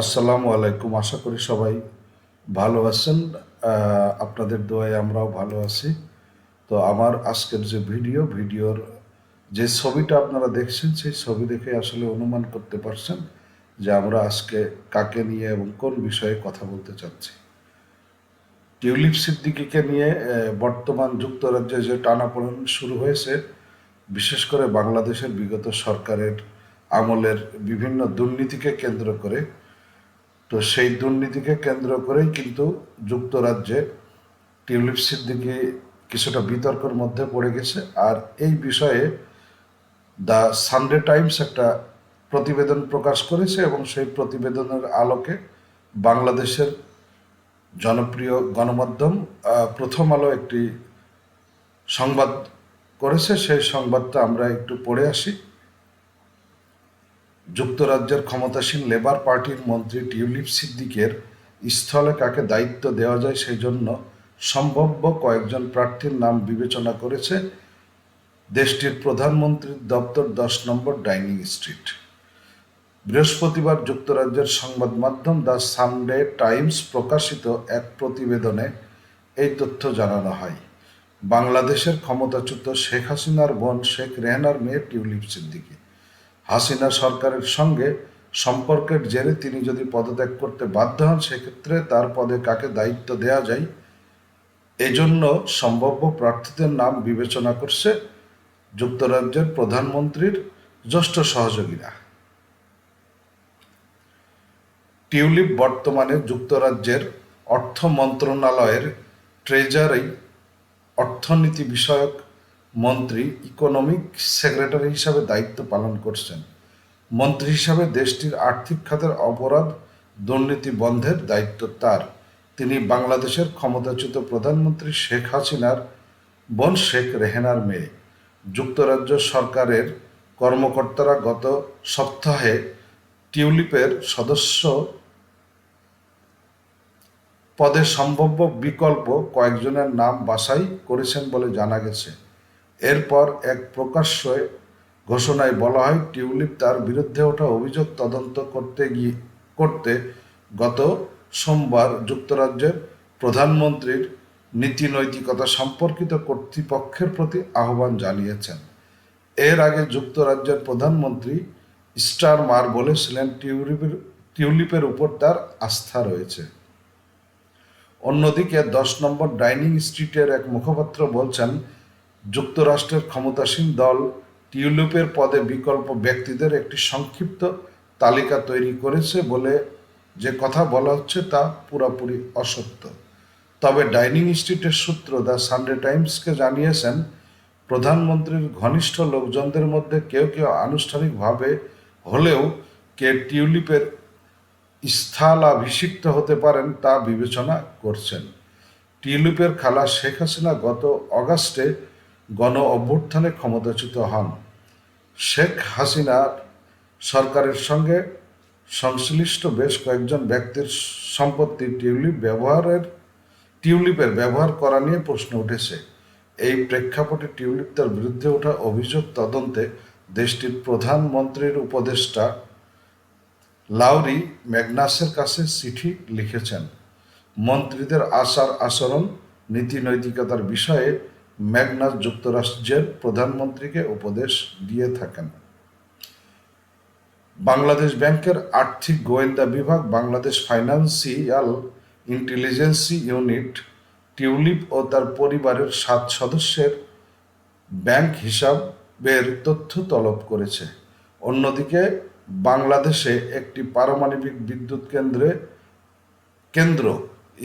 আসসালামু আলাইকুম। আশা করি সবাই ভালো আছেন। আপনাদের দোয়ায় আমরাও ভালো আছি। তো আমার আজকের যে ভিডিও, ভিডিওর যে ছবিটা আপনারা দেখছেন, সেই ছবি দেখে আসলে অনুমান করতে পারছেন যে আমরা আজকে কাকে নিয়ে এবং কোন বিষয়ে কথা বলতে চাচ্ছি। টিউলিপ সিদ্দিকিকে নিয়ে বর্তমান যুক্তরাজ্যে যে টানাপোড়েন শুরু হয়েছে, বিশেষ করে বাংলাদেশের বিগত সরকারের আমলের বিভিন্ন দুর্নীতিকে কেন্দ্র করে তো সেই দুর্নীতিকে কেন্দ্র করেই কিন্তু যুক্তরাজ্যে টিউলিপ সিদ্দিকি কিছুটা বিতর্কের মধ্যে পড়ে গেছে। আর এই বিষয়ে দ্য সানডে টাইমস একটা প্রতিবেদন প্রকাশ করেছে এবং সেই প্রতিবেদনের আলোকে বাংলাদেশের জনপ্রিয় গণমাধ্যম প্রথম আলো একটি সংবাদ করেছে। সেই সংবাদটা আমরা একটু পড়ে আসি। যুক্তরাজ্যের ক্ষমতাসীন লেবার পার্টির মন্ত্রী টিউলিপ সিদ্দিকের স্থলে কাকে দায়িত্ব দেওয়া যায় সেই জন্য সম্ভাব্য কয়েকজন প্রার্থীর নাম বিবেচনা করেছে দেশটির প্রধানমন্ত্রীর দপ্তর দশ নম্বর ডাইনিং স্ট্রিট। বৃহস্পতিবার যুক্তরাজ্যের সংবাদ মাধ্যম দ্য সানডে টাইমস প্রকাশিত এক প্রতিবেদনে এই তথ্য জানানো হয়। বাংলাদেশের ক্ষমতাচ্যুত শেখ হাসিনার বোন শেখ রেহনার মেয়ে টিউলিপ সিদ্দিকী হাসিনা সরকারের সঙ্গে সম্পর্কের জেরে তিনি যদি পদত্যাগ করতে বাধ্য হন, সেক্ষেত্রে তার পদে কাকে দায়িত্ব দেওয়া যায়, এজন্য সম্ভাব্য প্রার্থীদের নাম বিবেচনা করছে যুক্তরাজ্যের প্রধানমন্ত্রীর জ্যেষ্ঠ সহযোগীরা। টিউলিপ বর্তমানে যুক্তরাজ্যের অর্থ মন্ত্রণালয়ের ট্রেজারি অর্থনীতি বিষয়ক মন্ত্রী ইকোনমিক সেক্রেটারি হিসাবে দায়িত্ব পালন করছেন। মন্ত্রী হিসাবে দেশটির আর্থিক খাতের অপরাধ দুর্নীতি বন্ধের দায়িত্ব তার। তিনি বাংলাদেশের ক্ষমতাচ্যুত প্রধানমন্ত্রী শেখ হাসিনার বোন শেখ রেহেনার মেয়ে। যুক্তরাজ্য সরকারের কর্মকর্তারা গত সপ্তাহে টিউলিপের সদস্য পদে সম্ভাব্য বিকল্প কয়েকজনের নাম বাছাই করেছেন বলে জানা গেছে। এরপর এক প্রকাশ্য ঘোষণায় বলা হয়, টিউলিপ তার বিরুদ্ধে ওঠা অভিযোগ তদন্ত করতে গিয়ে, করতে গত সোমবার যুক্তরাজ্যের প্রধানমন্ত্রীর নীতি নৈতিকতা সম্পর্কিত কর্তৃপক্ষের প্রতি আহ্বান জানিয়েছেন। এর আগে যুক্তরাজ্যের প্রধানমন্ত্রী স্টার মার বলেছিলেন, টিউলিপের টিউলিপের উপর তার আস্থা রয়েছে। অন্যদিকে দশ নম্বর ডাইনিং স্ট্রিটের এক মুখপাত্র বলছেন যুক্তরাষ্ট্রের ক্ষমতাসীন দল টিউলিপের পদে বিকল্প ব্যক্তিদের একটি সংক্ষিপ্ত তালিকা তৈরি করেছে বলে যে কথা বলা হচ্ছে তা পুরোপুরি অসত্য। তবে ডাইনিং স্ট্রিটের সূত্র দ্য সানডে টাইমসকে জানিয়েছেন, প্রধানমন্ত্রীর ঘনিষ্ঠ লোকজনদের মধ্যে কেউ কেউ আনুষ্ঠানিকভাবে হলেও কে টিউলিপের স্থলাভিষিক্ত হতে পারেন তা বিবেচনা করছেন। টিউলিপের খালা শেখ হাসিনা গত অগাস্টে গণ অভ্যুত্থানে ক্ষমতাচ্যুত হন। শেখ হাসিনার সরকারের সঙ্গে সংশ্লিষ্ট বেশ কয়েকজন ব্যক্তির সম্পত্তি টিউলিপ ব্যবহারের, টিউলিপের ব্যবহার করা নিয়ে প্রশ্ন উঠেছে। এই প্রেক্ষাপটে টিউলিপ তার বিরুদ্ধে ওঠা অভিযোগ তদন্তে দেশটির প্রধানমন্ত্রীর উপদেষ্টা লাউরি ম্যাগনাসের কাছে চিঠি লিখেছেন। মন্ত্রীদের আচার আচরণ নীতি নৈতিকতার বিষয়ে ম্যাগনাস যুক্তরাষ্ট্রের প্রধানমন্ত্রীকে উপদেশ দিয়ে থাকেন। বাংলাদেশ ব্যাংকের আর্থিক গোয়েন্দা বিভাগ, Bangladesh financial intelligence unit, Tulip ও তার পরিবারের সাত সদস্যের ব্যাংক হিসাবের তথ্য তলব করেছে। অন্যদিকে, বাংলাদেশে একটি পারমাণবিক বিদ্যুৎ কেন্দ্রে কেন্দ্র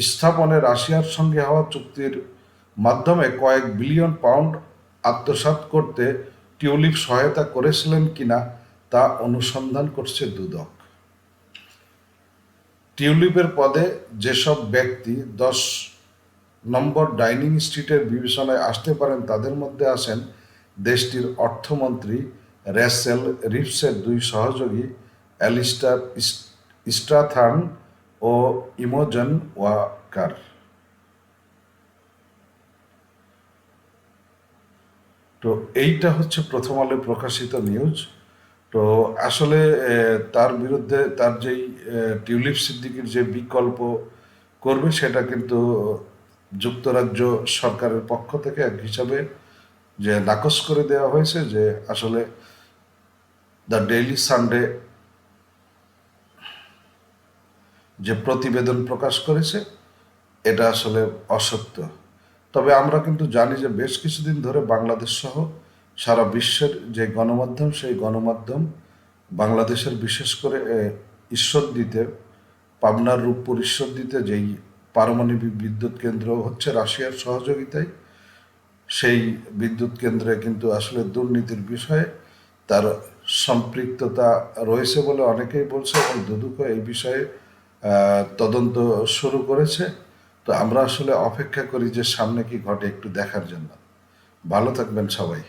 স্থাপনে রাশিয়ার সঙ্গে হওয়া চুক্তির মাধ্যমে কয়েক বিলিয়ন পাউন্ড আত্মসাৎ করতে টিউলিপ সহায়তা করেছিলেন কিনা তা অনুসন্ধান করছে দুদক। টিউলিপের পদে যেসব ব্যক্তি দশ নম্বর ডাইনিং স্ট্রিটের বিবেচনায় আসতে পারেন, তাদের মধ্যে আছেন দেশটির অর্থমন্ত্রী র্যাসেল রিপসের দুই সহযোগী অ্যালিস্টার স্ট্রাথার্ন ও ইমোজন ওয়াকার। তো এইটা হচ্ছে প্রথম আলো প্রকাশিত নিউজ। তো আসলে তার বিরুদ্ধে তার যেই টিউলিপ সিদ্দিকির যে বিকল্প করবে, সেটা কিন্তু যুক্তরাজ্য সরকারের পক্ষ থেকে এক হিসাবে যে নাকচ করে দেওয়া হয়েছে যে আসলে দ্য ডেইলি সানডে যে প্রতিবেদন প্রকাশ করেছে, এটা আসলে অসত্য। তবে আমরা কিন্তু জানি যে বেশ কিছুদিন ধরে বাংলাদেশ সহ সারা বিশ্বের যে গণমাধ্যম, সেই গণমাধ্যম বাংলাদেশের বিশেষ করে ঈশ্বর দিতে, পাবনার রূপপুর ঈশ্বর দিতে যেই পারমাণবিক বিদ্যুৎ কেন্দ্র হচ্ছে রাশিয়ার সহযোগিতায়, সেই বিদ্যুৎ কেন্দ্রে কিন্তু আসলে দুর্নীতির বিষয়ে তার সম্পৃক্ততা রয়েছে বলে অনেকেই বলছে এবং দুদুকো এই বিষয়ে তদন্ত শুরু করেছে। তো আমরা আসলে অপেক্ষা করি যে সামনে কি ঘটে একটু দেখার জন্য। ভালো থাকবেন সবাই।